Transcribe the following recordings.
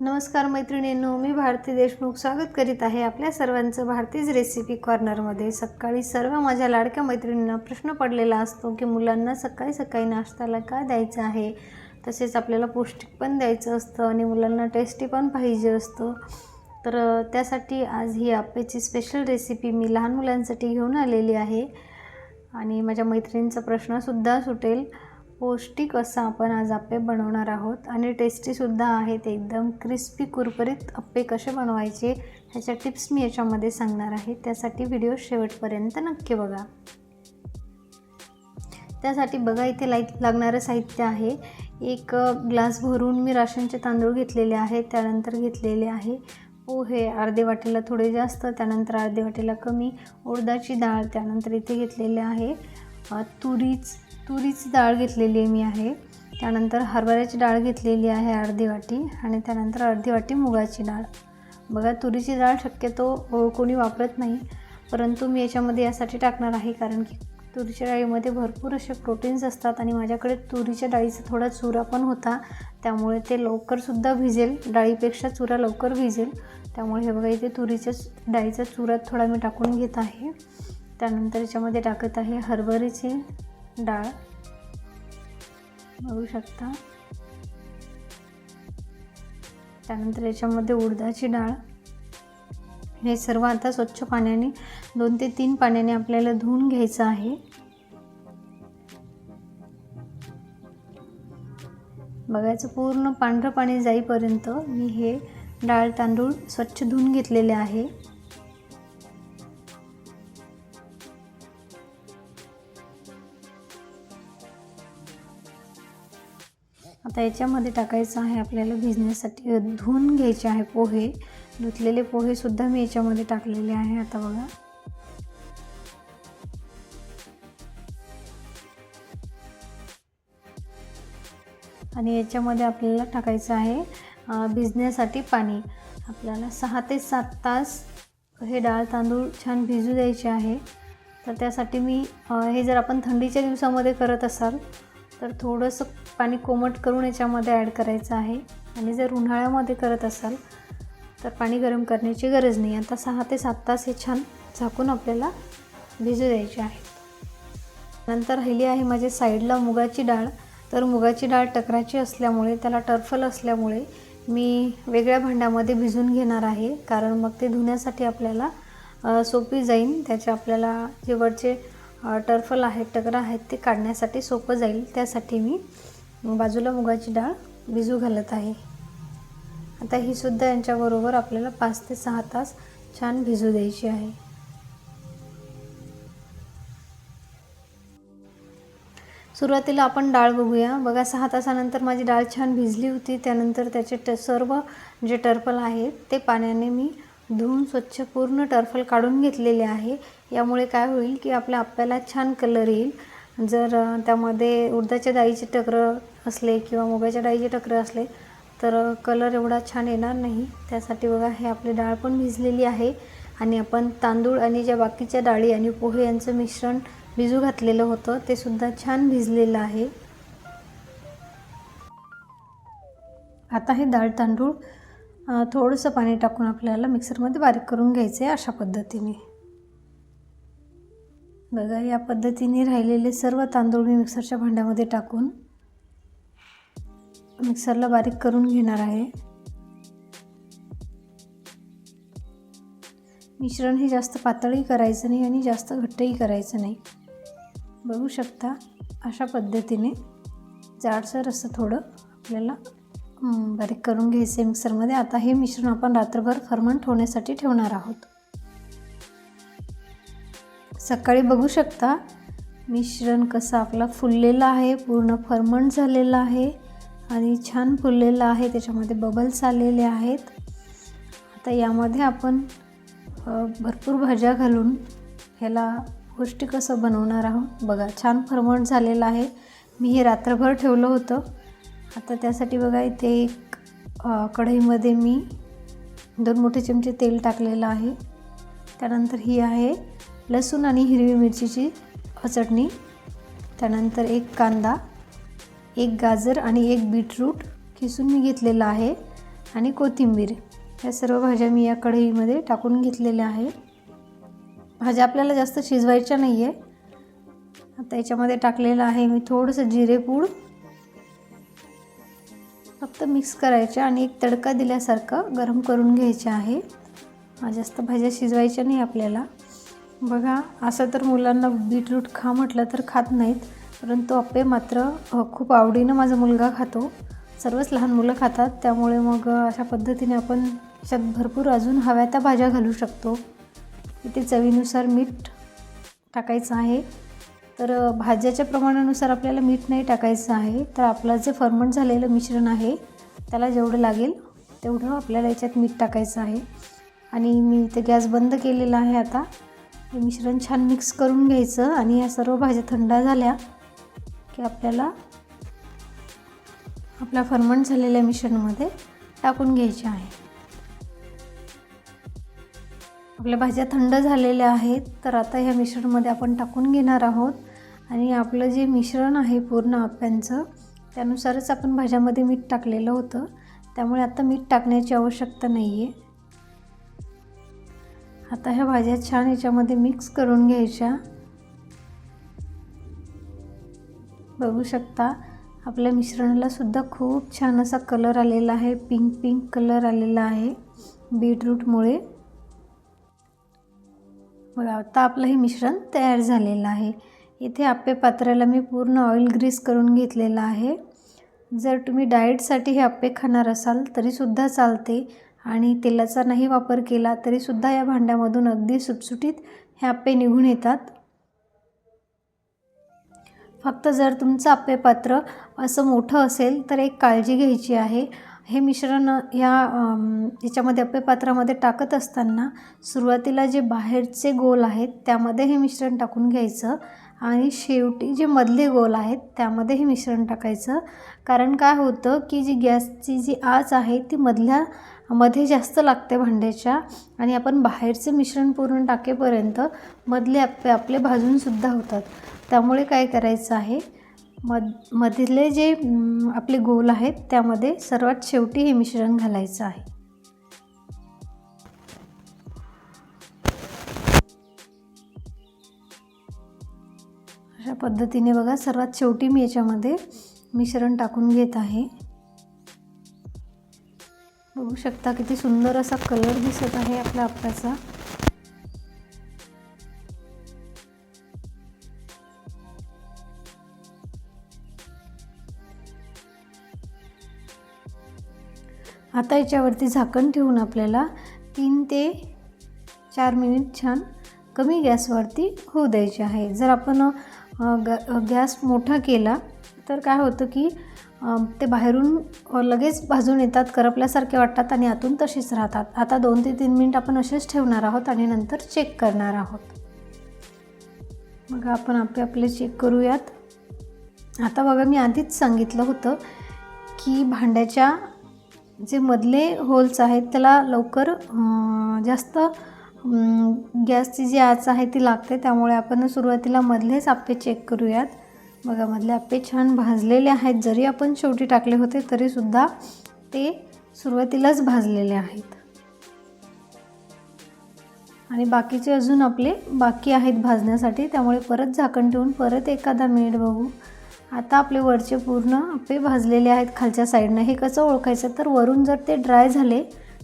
नमस्कार मैत्रिणींनो मी भारती देशमुख स्वागत करीत आहे आपल्या सर्वांचं भारतीज रेसिपी कॉर्नरमध्ये सकाळी सर्व माझ्या लाडक्या मैत्रिणींना प्रश्न पडलेला असतो की मुलांना सकाळी सकाळी नाश्त्याला काय द्यायचं आहे? तसेच आपल्याला पौष्टिक पण द्यायचं असतं आणि मुलांना टेस्टी पण पाहिजे असतं. तर त्यासाठी आज ही आप्याची स्पेशल रेसिपी मी लहान मुलांसाठी घेऊन आलेली आहे. आणि माझ्या मैत्रिणींचा प्रश्नसुद्धा सुटेल. पौष्टिक असं आपण आज अप्पे बनवणार आहोत. आणि टेस्टीसुद्धा आहेत एकदम. क्रिस्पी कुरकुरीत अप्पे कसे बनवायचे ह्याच्या टिप्स मी याच्यामध्ये सांगणार आहे. त्यासाठी व्हिडिओ शेवटपर्यंत नक्की बघा. त्यासाठी बघा इथे लाइट लागणारं साहित्य आहे. एक ग्लास भरून मी राशनचे तांदूळ घेतलेले आहेत. त्यानंतर घेतलेले आहे पोहे अर्धे वाटेला थोडे जास्त त्यानंतर अर्धे वाटेला कमी उडदाची डाळ त्यानंतर इथे घेतलेले आहे तुरीच तुरीची डाळ घेतलेली आहे मी आहे. त्यानंतर हरभऱ्याची डाळ घेतलेली आहे अर्धी वाटी आणि त्यानंतर अर्धी वाटी मुगाची डाळ. बघा तुरीची डाळ शक्यतो कोणी वापरत नाही परंतु मी याच्यामध्ये यासाठी टाकणार आहे कारण की तुरीच्या डाळीमध्ये भरपूर असे प्रोटीन्स असतात आणि माझ्याकडे तुरीच्या डाळीचा थोडा चुरा पण होता. त्यामुळे ते लवकरसुद्धा भिजेल डाळीपेक्षा चुरा लवकर भिजेल. त्यामुळे हे बघा इथे तुरीच्या डाळीचा चुरा थोडा मी टाकून घेत आहे. त्यानंतर याच्यामध्ये टाकत आहे हरभऱ्याची डाळ. बघू शकता. त्यानंतर याच्यामध्ये उडदाची डाळ. हे सर्व आता स्वच्छ पाण्याने दोन ते तीन पाण्याने आपल्याला धुवून घ्यायचं आहे. बघायचं पूर्ण पांढरं पाणी जाईपर्यंत मी हे डाळ तांदूळ स्वच्छ धुवून घेतलेले आहे. आता याच्यामध्ये टाकायचं आहे आपल्याला भिजण्यासाठी. धुवून घ्यायचे आहे पोहे. धुतलेले पोहेसुद्धा मी याच्यामध्ये टाकलेले आहे आता बघा. आणि याच्यामध्ये आपल्याला टाकायचं आहे भिजण्यासाठी पाणी. आपल्याला सहा ते सात तास हे डाळ तांदूळ छान भिजू द्यायचे आहे. तर त्यासाठी मी हे जर आपण थंडीच्या दिवसामध्ये करत असाल तर थोडंसं पाणी कोमट करून याच्यामध्ये ॲड करायचं आहे. आणि जर उन्हाळ्यामध्ये करत असाल तर पाणी गरम करण्याची गरज नाही. आता सहा ते सात तास हे छान झाकून आपल्याला भिजू द्यायचे आहे. नंतर राहिली आहे माझ्या साईडला मुगाची डाळ. तर मुगाची डाळ टकराची असल्यामुळे त्याला टर्फल असल्यामुळे मी वेगळ्या भांड्यामध्ये भिजून घेणार आहे. कारण मग ते धुण्यासाठी आपल्याला सोपी जाईन. त्याचे आपल्याला जे वरचे टर्फल आहेत टगरं आहेत ते काढण्यासाठी सोपं जाईल. त्यासाठी मी बाजूला मुगाची डाळ भिजू घालत आहे. आता ही सुद्धा यांच्याबरोबर आपल्याला पाच ते सहा तास छान भिजू द्यायची आहे. सुरुवातीला आपण डाळ बघूया. बघा सहा तासानंतर माझी डाळ छान भिजली होती. त्यानंतर त्याचे ट सर्व जे टर्फल आहेत ते पाण्याने मी धुवून स्वच्छ पूर्ण टर्फल काढून घेतलेले आहे. यामुळे काय होईल की आपल्या आप्याला छान कलर येईल. जर त्यामध्ये उडदाच्या डाळीचे टकरं असले किंवा मुगाच्या डाळीचे टकरं असले तर कलर एवढा छान येणार नाही. त्यासाठी बघा हे आपली डाळ पण भिजलेली आहे आणि आपण तांदूळ आणि ज्या बाकीच्या डाळी आणि पोहे यांचं मिश्रण भिजू घातलेलं होतं ते सुद्धा छान भिजलेलं आहे. आता हे डाळ तांदूळ थोडंसं पाणी टाकून आपल्याला मिक्सरमध्ये बारीक करून घ्यायचं आहे अशा पद्धतीने. बघा या पद्धतीने राहिलेले सर्व तांदूळ मी मिक्सरच्या भांड्यामध्ये टाकून मिक्सरला बारीक करून घेणार आहे. मिश्रण हे जास्त पातळही करायचं नाही आणि जास्त घट्टही करायचं नाही. बघू शकता अशा पद्धतीने जाडसर असं थोडं आपल्याला बारीक करून घ्यायचं आहे मिक्सरमध्ये. आता हे मिश्रण आपण रात्रभर फर्मंट होण्यासाठी ठेवणार आहोत. सकाळी बघू शकता. मिश्रण कसं आपला फुललेलं आहे पूर्ण फर्मंट झालेलं आहे आणि छान फुललेलं आहे. त्याच्यामध्ये बबल्स आलेले आहेत. आता यामध्ये आपण भरपूर भाज्या घालून ह्याला पौष्टिक असं बनवणार आहोत. बघा छान फर्मंट झालेलं आहे. मी हे रात्रभर ठेवलं होतं. आता त्यासाठी बघा इथे एक कढईमध्ये मी दोन मोठे चमचे तेल टाकलेलं आहे. त्यानंतर ही आहे लसूण आणि हिरवी मिरचीची चटणी त्यानंतर एक कांदा एक गाजर आणि एक बीटरूट किसून मी घेतलेला आहे आणि कोथिंबीर. या सर्व भाज्या मी या कढईमध्ये टाकून घेतलेल्या आहे भाज्या आपल्याला जास्त शिजवायच्या नाही आहे आता याच्यामध्ये टाकलेलं आहे मी थोडंसं जिरेपूड फक्त मिक्स करायचं आणि एक तडका दिल्यासारखं गरम करून घ्यायचं आहे. जास्त भाज्या शिजवायच्या नाही आपल्याला. बघा असं तर मुलांना बीटरूट खा म्हटलं तर खात नाहीत परंतु अप्पे मात्र खूप आवडीनं माझा मुलगा खातो. सर्वच लहान मुलं खातात त्यामुळे मग अशा पद्धतीने आपण याच्यात भरपूर अजून हव्या त्या भाज्या घालू शकतो. इथे चवीनुसार मीठ टाकायचं आहे. तर भाज्याच्या प्रमाणानुसार आपल्याला मीठ नाही टाकायचं आहे तर आपलं जे फर्मंट झालेलं मिश्रण आहे त्याला जेवढं लागेल तेवढं आपल्याला याच्यात मीठ टाकायचं आहे. आणि मी इथे गॅस बंद केलेला आहे आता. हे मिश्रण छान मिक्स करून घ्यायचं आणि या सर्व भाज्या थंड झाल्या की आपल्याला आपल्या फर्मंट झालेल्या मिश्रणमध्ये टाकून घ्यायचे आहे. आपल्या भाज्या थंड झालेल्या आहेत तर आता ह्या मिश्रणमध्ये आपण टाकून घेणार आहोत. आणि आपलं जे मिश्रण आहे पूर्ण आप्यांचं त्यानुसारच आपण भाज्यामध्ये मीठ टाकलेलं होतं. त्यामुळे आता मीठ टाकण्याची आवश्यकता नाही आहे आता ह्या भाज्या छान याच्यामध्ये मिक्स करून घ्यायच्या. बघू शकता आपल्या मिश्रणाला सुद्धा खूप छान असा कलर आलेला आहे पिंक पिंक कलर आलेला आहे बीटरूटमुळे बघा आता आपलं हे मिश्रण तयार झालेलं आहे. इथे आप्पे पात्राला मी पूर्ण ऑइल ग्रीस करून घेतलेलं आहे. जर तुम्ही डाएटसाठी हे आप्पे खाणार असाल तरीसुद्धा चालते. आणि तेलाचा नाही वापर केला तरीसुद्धा या भांड्यामधून अगदी सुटसुटीत हे आप्पे निघून येतात. फक्त जर तुमचं आप्पे पात्र असं मोठं असेल तर एक काळजी घ्यायची आहे. हे मिश्रण या याच्यामध्ये अप्पे पात्रामध्ये टाकत असताना सुरुवातीला जे बाहेरचे गोल आहेत त्यामध्ये हे मिश्रण टाकून घ्यायचं आणि शेवटी जे मधले गोल आहेत त्यामध्ये हे मिश्रण टाकायचं. कारण काय होतं की जी गॅसची जी आच आहे ती मधल्या मध्ये जास्त लागते भांड्याच्या आणि आपण बाहेरचे मिश्रण पूर्ण टाकेपर्यंत मधले आप्पे आपले भाजूनसुद्धा होतात. त्यामुळे काय करायचं आहे? मध मधले जे आपले गोल आहेत त्यामध्ये सर्वात शेवटी हे मिश्रण घालायचं आहे. अशा पद्धतीने बघा सर्वात शेवटी मी याच्यामध्ये मिश्रण टाकून घेत आहे. बघू शकता किती सुंदर असा कलर दिसत आहे आपल्या आपल्याचा आता याच्यावरती झाकण ठेवून आपल्याला तीन ते चार मिनिट छान कमी गॅसवरती होऊ द्यायचे आहे. जर आपण गॅस मोठा केला तर काय होतं की ते बाहेरून लगेच भाजून येतात करपल्यासारखे वाटतात आणि आतून तशीच राहतात. आता दोन ते तीन मिनिट आपण असेच ठेवणार आहोत आणि नंतर चेक करणार आहोत. मग आपण आपले आपले चेक करूयात. आता बघा मी आधीच सांगितलं होतं की भांड्याच्या जे मधले होल्स आहेत त्याला लवकर जास्त गॅसची जी आच आहे ती लागते त्यामुळे आपण सुरुवातीला मधलेच आप्पे चेक करूयात. बघा मधले आप्पे छान भाजलेले आहेत. जरी आपण शेवटी टाकले होते तरीसुद्धा ते सुरुवातीलाच भाजलेले आहेत. आणि बाकीचे अजून आपले बाकी आहेत भाजण्यासाठी. त्यामुळे परत झाकण ठेवून परत एखादा मिनिट बघू. आता आपले वरचे पूर्ण आपे भाजलेले आहेत खालच्या साईडनं. हे कसं ओळखायचं? तर वरून जर ते ड्राय झाले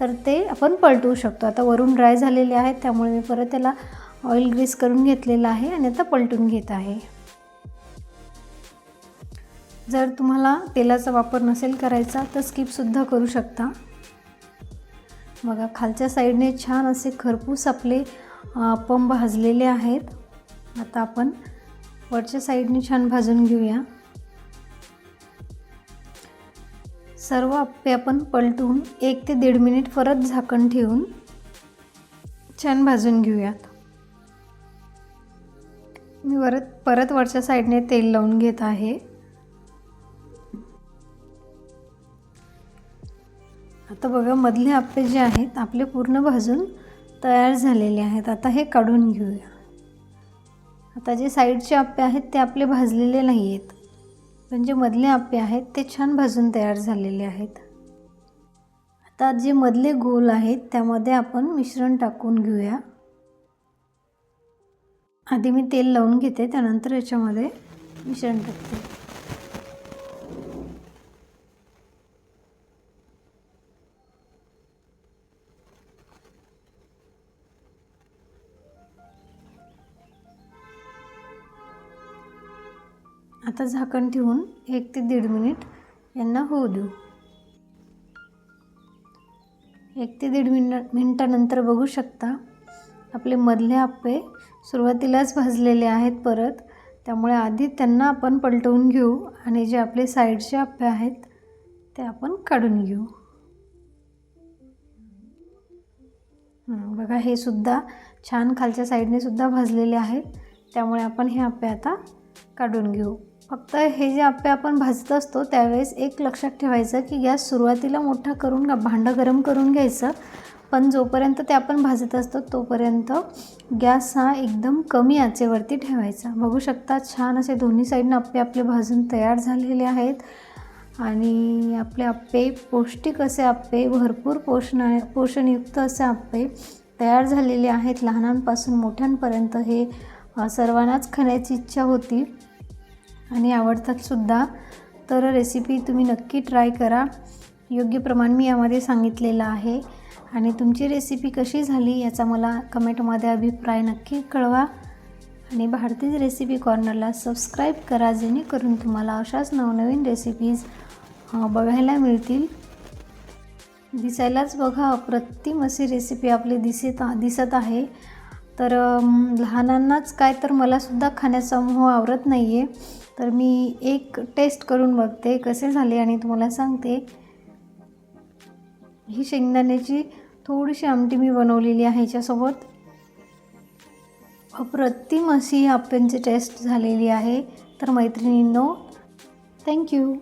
तर ते आपण पलटवू शकतो. आता वरून ड्राय झालेले आहेत त्यामुळे मी परत त्याला ऑइल ग्रीस करून घेतलेलं आहे आणि आता पलटून घेत आहे. जर तुम्हाला तेलाचा वापर नसेल करायचा तर स्किपसुद्धा करू शकता. बघा खालच्या साईडने छान असे खरपूस आपले पंप भाजलेले आहेत. आता आपण वरच्या साईडने छान भाजून घेऊया. सर्व आप्पे आपण पलटून एक ते दीड मिनिट परत झाकण ठेवून छान भाजून घेऊयात. मी परत परत वरच्या साईडने तेल लावून घेत आहे. आता बघा मधले आप्पे जे आहेत आपले पूर्ण भाजून तयार झालेले आहेत. आता हे काढून घेऊया. आता जे साईडचे आप्पे आहेत ते आपले भाजलेले नाही आहेत पण जे मधले आप्पे आहेत ते छान भाजून तयार झालेले आहेत. आता जे मधले गोल आहेत त्यामध्ये आपण मिश्रण टाकून घेऊया. आधी मी तेल लावून घेते त्यानंतर याच्यामध्ये मिश्रण टाकते. आता झाकण ठेवून एक ते दीड मिनिट यांना होऊ देऊ. एक ते दीड मिनट मिनटानंतर बघू शकता आपले मधले आप्पे सुरुवातीलाच भाजलेले आहेत परत त्यामुळे आधी त्यांना आपण पलटवून घेऊ आणि जे आपले साईडचे आप्पे आहेत ते आपण काढून घेऊ. बघा हे सुद्धा छान खालच्या साईडने सुद्धा भाजलेले आहेत त्यामुळे आपण हे आप्पे आता काढून घेऊ. फक्त हे जे आप्पे आपण भाजत असतो त्यावेळेस एक लक्षात ठेवायचं की गॅस सुरुवातीला मोठा करून भांडं गरम करून घ्यायचं. पण जोपर्यंत ते आपण भाजत असतो तोपर्यंत गॅस हा एकदम कमी आचेवरती ठेवायचा. बघू शकता छान असे दोन्ही साईडनं आप्पे आपले भाजून तयार झालेले आहेत. आणि आपले आप्पे पौष्टिक असे आप्पे भरपूर पोषण पोषणयुक्त असे आप्पे तयार झालेले आहेत लहानांपासून मोठ्यांपर्यंत. हे सर्वांनाच खाण्याची इच्छा होती. आणि आवडतातसुद्धा तर रेसिपी तुम्ही नक्की ट्राय करा. योग्य प्रमाण मी यामध्ये सांगितलेलं आहे. आणि तुमची रेसिपी कशी झाली याचा मला कमेंटमध्ये अभिप्राय नक्की कळवा. आणि भारतीय रेसिपी कॉर्नरला सबस्क्राईब करा जेणेकरून तुम्हाला अशाच नवनवीन रेसिपीज बघायला मिळतील. दिसायलाच बघा अप्रतिम अशी रेसिपी आपली दिसत दिसत आहे. तर लहानांनाच काय तर मलासुद्धा खाण्याचा मोह आवरत नाही आहे तर मी एक टेस्ट करून बघते कसे झाले आणि तुम्हाला सांगते. ही शेंगदाण्याची थोडीशी आमटी मी बनवलेली आहे ह्याच्यासोबत. अप्रतिम अशी आप्यांची टेस्ट झालेली आहे. तर मैत्रिणींनो थँक्यू